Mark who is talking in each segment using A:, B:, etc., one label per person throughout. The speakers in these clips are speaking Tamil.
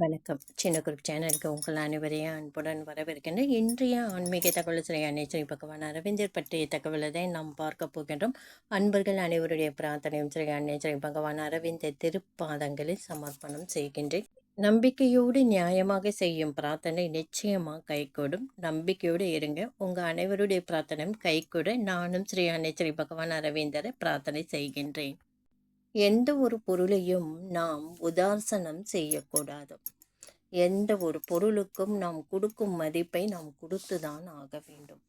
A: வணக்கம். சின்ன குரூப் சேனலுக்கு உங்கள் அனைவரையும் அன்புடன் வரவேற்கின்றேன். இன்றைய ஆன்மீக தகவல் சிறை அன்னை பகவான் அரவிந்தர் பற்றிய தகவலை நாம் பார்க்க போகின்றோம். அன்பர்கள் அனைவருடைய பிரார்த்தனையும் சிறை அன்னை பகவான் அரவிந்தர் திருப்பாதங்களில் சமர்ப்பணம் செய்கின்றேன். நம்பிக்கையோடு நியாயமாக செய்யும் பிரார்த்தனை நிச்சயமாக கைகூடும். நம்பிக்கையோடு இருங்க. உங்கள் அனைவருடைய பிரார்த்தனையும் கைகூட நானும் ஸ்ரீ அன்னை ஸ்ரீ பகவான் அரவிந்தரை பிரார்த்தனை செய்கின்றேன். எந்த ஒரு பொருளையும் நாம் உதாசனம் செய்யக்கூடாது. எந்த ஒரு பொருளுக்கும் நாம் கொடுக்கும் மதிப்பை நாம் கொடுத்துதான் ஆக வேண்டும்.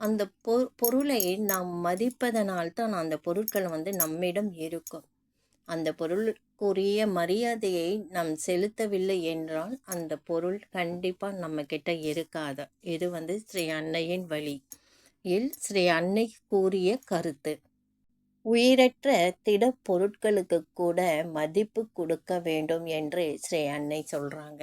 A: அந்த பொ பொருளை நாம் மதிப்பதனால் தான் அந்த பொருட்கள் வந்து நம்மிடம் இருக்கும். அந்த பொருளுக்குரிய மரியாதையை நாம் செலுத்தவில்லை என்றால் அந்த பொருள் கண்டிப்பாக நம்ம கிட்ட இருக்காது. இது வந்து ஸ்ரீ அன்னையின் வழி. இல் ஸ்ரீ அன்னை கூறிய கருத்து. உயிரற்ற திடப்பொருட்களுக்கு கூட மதிப்பு கொடுக்க வேண்டும் என்று ஸ்ரீ அன்னை சொல்கிறாங்க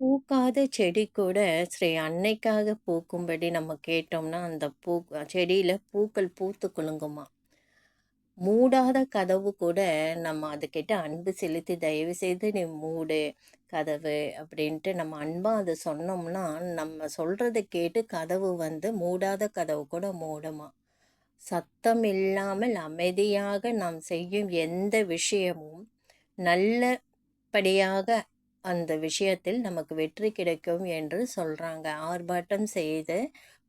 A: பூக்காத செடி கூட ஸ்ரீ அன்னைக்காக பூக்கும்படி நம்ம கேட்டோம்னா அந்த பூ செடியில் பூக்கள் பூத்து குலுங்குமா? மூடாத கதவு கூட நம்ம அதுக்கிட்ட அன்பு செலுத்தி தயவு செய்து நீ மூடு கதவு அப்படின்ட்டு நம்ம அன்பாக அதை சொன்னோம்னா நம்ம சொல்கிறத கேட்டு கதவு வந்து மூடாத கதவு கூட மூடுமா? சத்தம் இல்லாமல் அமைதியாக நாம் செய்யும் எந்த விஷயமும் நல்லபடியாக அந்த விஷயத்தில் நமக்கு வெற்றி கிடைக்கும் என்று சொல்கிறாங்க ஆர்ப்பாட்டம் செய்து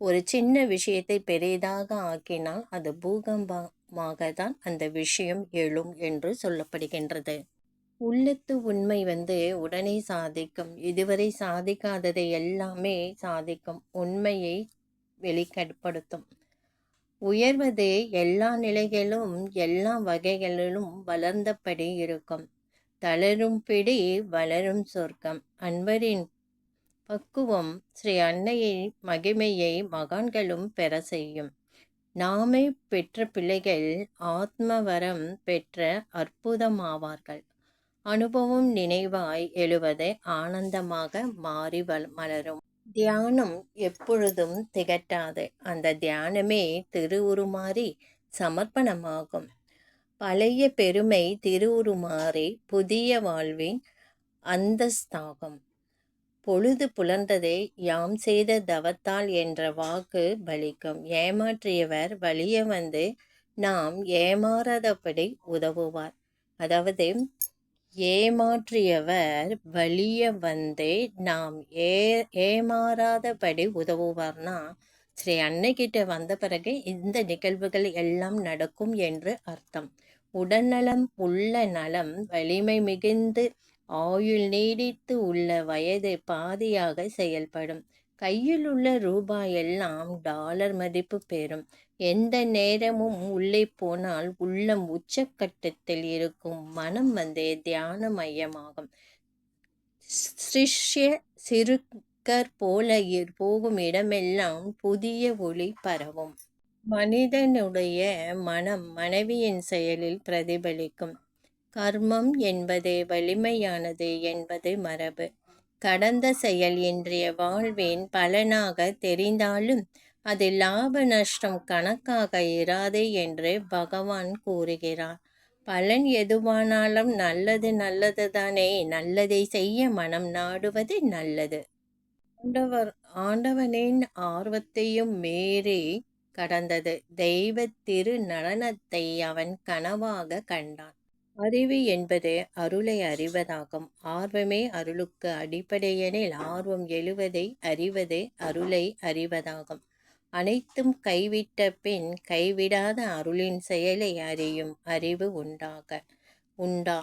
A: ஒரு சின்ன விஷயத்தை பெரிதாக ஆக்கினால் அது பூகம்பமாக தான் அந்த விஷயம் எழும் என்று சொல்லப்படுகின்றது. உள்ளத்து உண்மை வந்து உடனே சாதிக்கும் இதுவரை சாதிக்காததை எல்லாமே சாதிக்கும் உண்மையை வெளிக்கப்படுத்தும் உயர்வது எல்லா நிலைகளிலும் எல்லா வகைகளிலும் வளர்ந்தபடி இருக்கும். தளரும் பிடி வளரும் சொர்க்கம். அன்பரின் பக்குவம் ஸ்ரீ அன்னையை மகிமையை மகான்களும் பெற செய்யும். நாமே பெற்ற பிள்ளைகள் ஆத்மவரம் பெற்ற அற்புதமாவார்கள். அனுபவம் நினைவாய் எழுவதே ஆனந்தமாக மாறி மலரும். தியானம் எப்பொழுதும் திகட்டாது. அந்த தியானமே திருவுருமாறி சமர்ப்பணமாகும். பழைய பெருமை திருவுருமாறி புதிய வாழ்வின் அந்தஸ்தாகும். பொழுது புலர்ந்ததே யாம் செய்த தவத்தால் என்ற வாக்கு பலிக்கும். ஏமாற்றியவர் வழிய வந்து நாம் ஏமாறாதபடி உதவுவார். அதாவது ஏமாற்றியவர் வலிய வந்தே நாம் ஏ ஏமாறாதபடி உதவுவார்னா? ஸ்ரீ அன்னைக்கிட்ட வந்த பிறகு இந்த நிகழ்வுகள் எல்லாம் நடக்கும் என்று அர்த்தம். உடல்நலம் உள்ள நலம் வலிமை மிகுந்து ஆயுள் நீடித்து உள்ள வயது பாதியாக செயல்படும். கையில் உள்ள ரூபாய் எல்லாம் டாலர் மதிப்பு பெறும். எந்த நேரமும் உள்ளே போனால் உள்ளம் உச்சக்கட்டத்தில் இருக்கும். மனம் வந்து தியான மையமாகும். சிஷ்ய சிறுக்கர் போல போகும் இடமெல்லாம் புதிய ஒளி பரவும். மனிதனுடைய மனம் மனைவியின் செயலில் பிரதிபலிக்கும். கர்மம் என்பது வலிமையானது என்பது மரபு. கடந்த செயல் இன்றைய வாழ்வின் பலனாக தெரிந்தாலும் அது லாப நஷ்டம் கணக்காக இராது என்று பகவான் கூறுகிறார். பலன் எதுவானாலும் நல்லது நல்லது தானே நல்லதை செய்ய மனம் நாடுவது நல்லது. ஆண்டவர் ஆண்டவனின் ஆர்வத்தையும் மீறி கடந்தது. தெய்வ திரு நடனத்தை அவன் கனவாக கண்டான். அறிவு என்பது அருளை அறிவதாகும். ஆர்வமே அருளுக்கு அடிப்படையெனில் ஆர்வம் எழுவதை அறிவது அருளை அறிவதாகும். அனைத்தும் கைவிட்ட பின் கைவிடாத அருளின் செயலை அறியும் அறிவு உண்டாக உண்டா.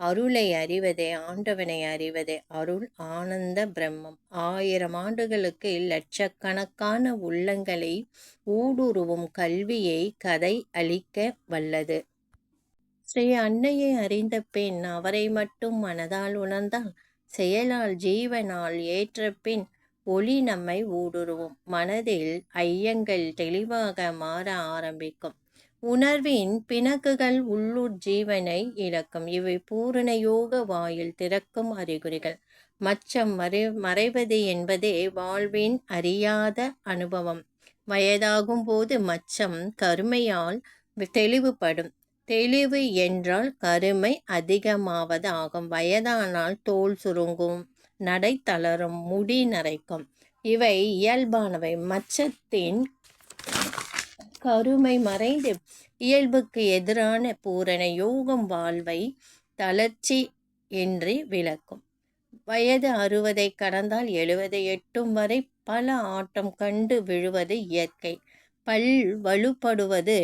A: அருளை அறிவதே ஆண்டவனை அறிவதே அருள் ஆனந்த பிரம்மம். ஆயிரம் ஆண்டுகளுக்கு லட்சக்கணக்கான உள்ளங்களை ஊடுருவும் கல்வியை கதை அளிக்க வல்லது. ஸ்ரீ அன்னையை அறிந்த பின் அவரை மட்டும் மனதால் உணர்ந்தால் செயலால் ஜீவனால் ஏற்ற பின் ஒளி நம்மை ஊடுருவும். மனதில் ஐயங்கள் தெளிவாக மாற ஆரம்பிக்கும். உணர்வின் பிணக்குகள் உள்ளூர் ஜீவனை இழக்கும். இவை பூரண யோக வாயில் திறக்கும் அறிகுறிகள். மச்சம் மறை மறைவது என்பதே வாழ்வின் அறியாத அனுபவம். வயதாகும் போது மச்சம் கருமையால் தெளிவுபடும். தெளிவு என்றால் கருமை அதிகமாவது ஆகும் வயதானால் தோல் சுருங்கும் நடை தளரும் முடி நரைக்கும். இவை இயல்பானவை. மச்சத்தின் கருமை மறைந்து இயல்புக்கு எதிரான பூரண யோகம் வாழ்வை தளர்ச்சி என்று விளக்கும். வயது அறுபதை கடந்தால் எழுபதை எட்டும் வரை பல ஆட்டம் கண்டு விழுவது இயற்கை. பல் வலுப்படுவது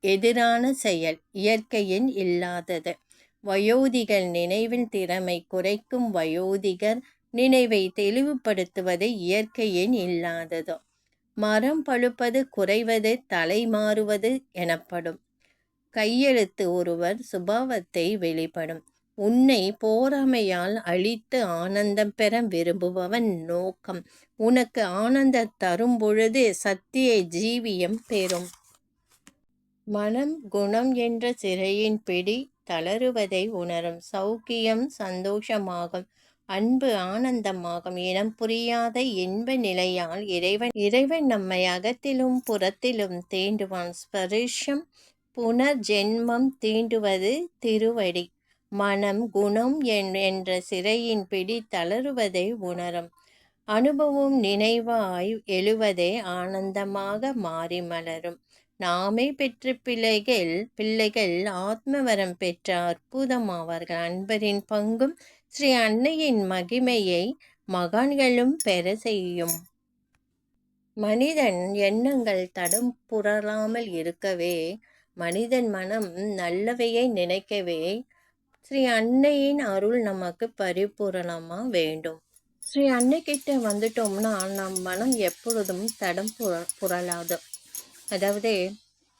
A: எதிரான செயல் இயற்கையின் இல்லாதது. வயோதிகள் நினைவில் திறமை குறைக்கும் வயோதிகர் நினைவை தெளிவுபடுத்துவது இயற்கையின் இல்லாதது. மரம் பழுப்பது குறைவது தலை மாறுவது எனப்படும். கையெழுத்து ஒருவர் சுபாவத்தை வெளிப்படும். உன்னை போராமையால் அழித்து ஆனந்தம் பெற விரும்புபவன் நோக்கம். உனக்கு ஆனந்த தரும் பொழுது சத்திய ஜீவியம் பெறும். மனம் குணம் என்ற சிறையின் பிடி தளருவதை உணரும். சௌக்கியம் சந்தோஷமாகும். அன்பு ஆனந்தமாகும். இனம் புரியாத இன்ப நிலையால் இறைவன் இறைவன் நம்மை அகத்திலும் புறத்திலும் தீண்டுவான். ஸ்பரிஷம் புனர்ஜென்மம் தீண்டுவது திருவடி. மனம் குணம் என்ற சிறையின் பிடி தளருவதை உணரும். அனுபவம் நினைவாய் எழுவதே ஆனந்தமாக மாறி மலரும். நாமே பெற்ற பிள்ளைகள் பிள்ளைகள் ஆத்மவரம் பெற்ற அற்புதமாவார்கள். அன்பரின் பங்கும் ஸ்ரீ அன்னையின் மகிமையை மகான்களும் பெற செய்யும். மனிதன் எண்ணங்கள் தடம் புரளாமல் இருக்கவே மனிதன் மனம் நல்லவையை நினைக்கவே ஸ்ரீ அன்னையின் அருள் நமக்கு பரிபூரணமா வேண்டும். ஸ்ரீ அன்னை கிட்ட வந்துட்டோம்னா நம் மனம் எப்பொழுதும் தடம் புர புரளாது. அதாவது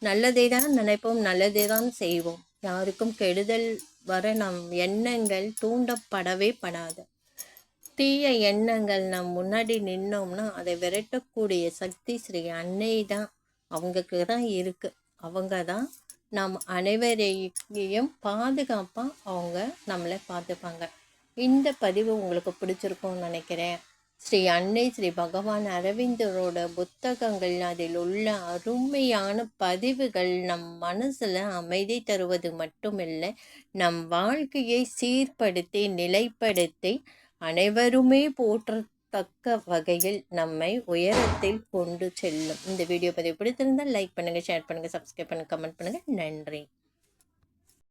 A: நல்லதை தான் நினைப்போம் நல்லதை தான் செய்வோம். யாருக்கும் கெடுதல் வர நம் எண்ணங்கள் தூண்டப்படவே படாது. தீய எண்ணங்கள் நம் முன்னாடி நின்னோம்னா அதை விரட்டக்கூடிய சக்தி ஸ்ரீ அன்னை தான். அவங்களுக்கு தான் இருக்குது அவங்க தான் நம் அனைவரையும் பாதுகாப்பாக அவங்க நம்மளை பார்த்துப்பாங்க. இந்த பதிவு உங்களுக்கு பிடிச்சிருக்கும்னு நினைக்கிறேன். ஸ்ரீ அன்னை ஸ்ரீ பகவான் அரவிந்தரோட புத்தகங்கள் அதில் உள்ள அருமையான பதிவுகள் நம் மனசில் அமைதி தருவது மட்டுமில்லை நம் வாழ்க்கையை சீர்படுத்தி நிலைப்படுத்தி அனைவருமே போற்றத்தக்க வகையில் நம்மை உயரத்தில் கொண்டு செல்லும். இந்த வீடியோ பதிவு பிடித்திருந்தால் லைக் பண்ணுங்கள் ஷேர் பண்ணுங்கள் சப்ஸ்கிரைப் பண்ணுங்கள் கமெண்ட் பண்ணுங்கள் நன்றி.